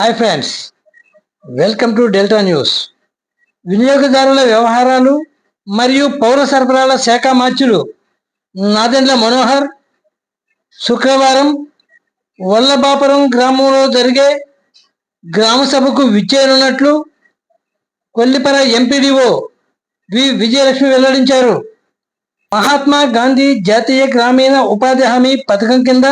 Hi friends welcome to Delta news వినియోగదారుల వ్యవహారాలు మరియు పౌర సరఫరాల శాఖ మార్చులు నాదెండ్ల మనోహర్ శుక్రవారం వల్లభాపురం గ్రామంలో జరిగే గ్రామ సభకు విచ్చేయనున్నట్లు కొల్లిపర ఎంపీడీఓ వి. విజయలక్ష్మి వెల్లడించారు. మహాత్మా గాంధీ జాతీయ గ్రామీణ ఉపాధి హామీ పథకం కింద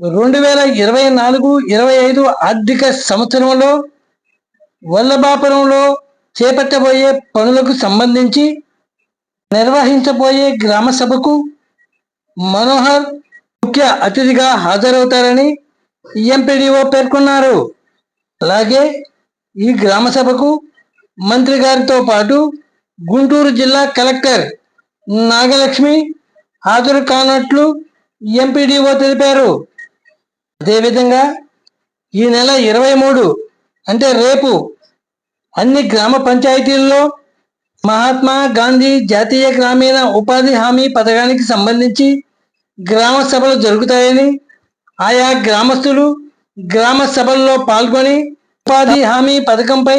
రెండు వేల ఇరవై నాలుగు ఇరవై ఐదు ఆర్థిక సంవత్సరంలో వల్లభాపురంలో చేపట్టబోయే పనులకు సంబంధించి నిర్వహించబోయే గ్రామ సభకు మనోహర్ ముఖ్య అతిథిగా హాజరవుతారని ఎంపీడీఓ పేర్కొన్నారు. అలాగే ఈ గ్రామ సభకు మంత్రి గారితో పాటు గుంటూరు జిల్లా కలెక్టర్ నాగలక్ష్మి హాజరు కానట్లు ఎంపీడీఓ తెలిపారు. అదేవిధంగా ఈ నెల ఇరవై మూడు అంటే రేపు అన్ని గ్రామ పంచాయతీల్లో మహాత్మా గాంధీ జాతీయ గ్రామీణ ఉపాధి హామీ పథకానికి సంబంధించి గ్రామ సభలు జరుగుతాయని ఆయా గ్రామస్తులు గ్రామ సభల్లో పాల్గొని ఉపాధి హామీ పథకంపై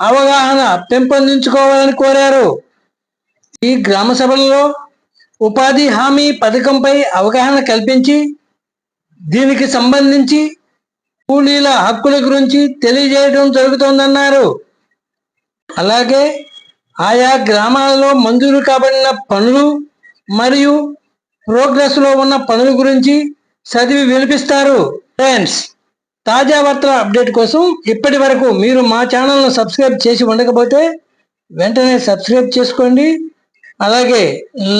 అవగాహన పెంపొందించుకోవాలని కోరారు. ఈ గ్రామ సభల్లో ఉపాధి హామీ పథకంపై అవగాహన కల్పించి దీనికి సంబంధించి కూలీల హక్కుల గురించి తెలియజేయడం జరుగుతోందన్నారు. అలాగే ఆయా గ్రామాలలో మంజూరు కాబడిన పనులు మరియు ప్రోగ్రెస్లో ఉన్న పనుల గురించి చదివి వినిపిస్తారు. ఫ్రెండ్స్ తాజా వార్తల అప్డేట్ కోసం ఇప్పటి వరకు మీరు మా ఛానల్ను సబ్స్క్రైబ్ చేసి ఉండకపోతే వెంటనే సబ్స్క్రైబ్ చేసుకోండి. అలాగే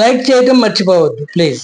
లైక్ చేయటం మర్చిపోవద్దు ప్లీజ్.